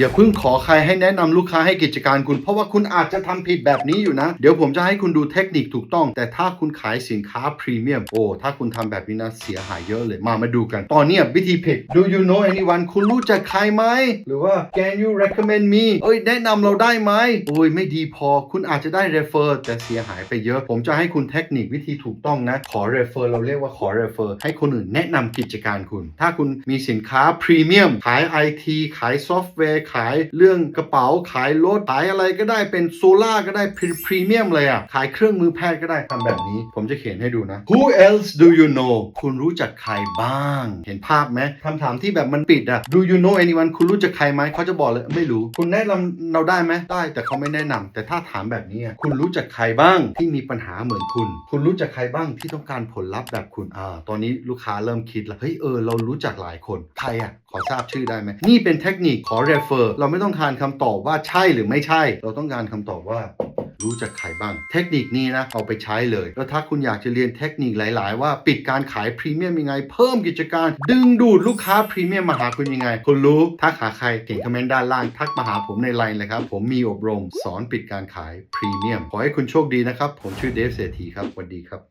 อย่าเพิ่งขอใครให้แนะนำลูกค้าให้กิจการคุณ เพราะว่าคุณอาจจะทำผิดแบบนี้อยู่นะ เดี๋ยวผมจะให้คุณดูเทคนิคถูกต้อง แต่ถ้าคุณขายสินค้าพรีเมียมโอ้ถ้าคุณทำแบบนี้นะเสียหายเยอะเลยมามาดูกัน ตอนนี้วิธีผิด Do you know anyone คุณรู้จักใครไหม หรือว่า Can you recommend me เอ้ยแนะนำเราได้ไหมโอ้ยไม่ดีพอ คุณอาจจะได้ refer แต่เสียหายไปเยอะ ผมจะให้คุณเทคนิควิธีถูกต้องนะ ขอ refer เราเรียกว่าขอ refer ให้คนอื่นแนะนำกิจการคุณ ถ้าคุณมีสินค้าพรีเมียมขาย IT ขายซอฟต์แวร์ขายเรื่องกระเป๋าขายรถขายอะไรก็ได้เป็นโซล่าก็ได้พรีเมียมเลยอะ ขายเครื่องมือแพทย์ก็ได้ทำแบบนี้ ผมจะเขียนให้ดูนะ Who else do you know คุณรู้จักใครบ้าง เห็นภาพไหมคำถามที่แบบมันปิดอะ Do you know anyone คุณรู้จักใครไหมเขาจะบอกเลยไม่รู้ คุณแนะนำเราได้ไหมได้ แต่เขาไม่แนะนำแต่ถ้าถามแบบนี้คุณรู้จักใครบ้างที่มีปัญหาเหมือนคุณ คุณรู้จักใครบ้างที่ต้องการผลลัพธ์แบบคุณอ่าตอนนี้ลูกค้าเริ่มคิดแล้วเฮ้ยเออเรารู้จักหลายคนใครอะขอทราบชื่อได้ไหมนี่เป็นเทคนิคขอ refer เราไม่ต้องการคำตอบว่าใช่หรือไม่ใช่ เราต้องการคำตอบว่ารู้จักใครบ้าง เทคนิคนี้นะ เอาไปใช้เลย แล้วถ้าคุณอยากจะเรียนเทคนิคหลาย ๆ ว่าปิดการขายพรีเมียมยังไง เพิ่มกิจการ ดึงดูดลูกค้าพรีเมียมมาหาคุณยังไง คุณรู้ทักหาใครเขียนคอมเมนต์ด้านล่าง ทักมาหาผมในไลน์เลยครับ ผมมีอบรมสอนปิดการขายพรีเมียม ขอให้คุณโชคดีนะครับ ผมชื่อเดฟเศรษฐีครับสวัสดีครับ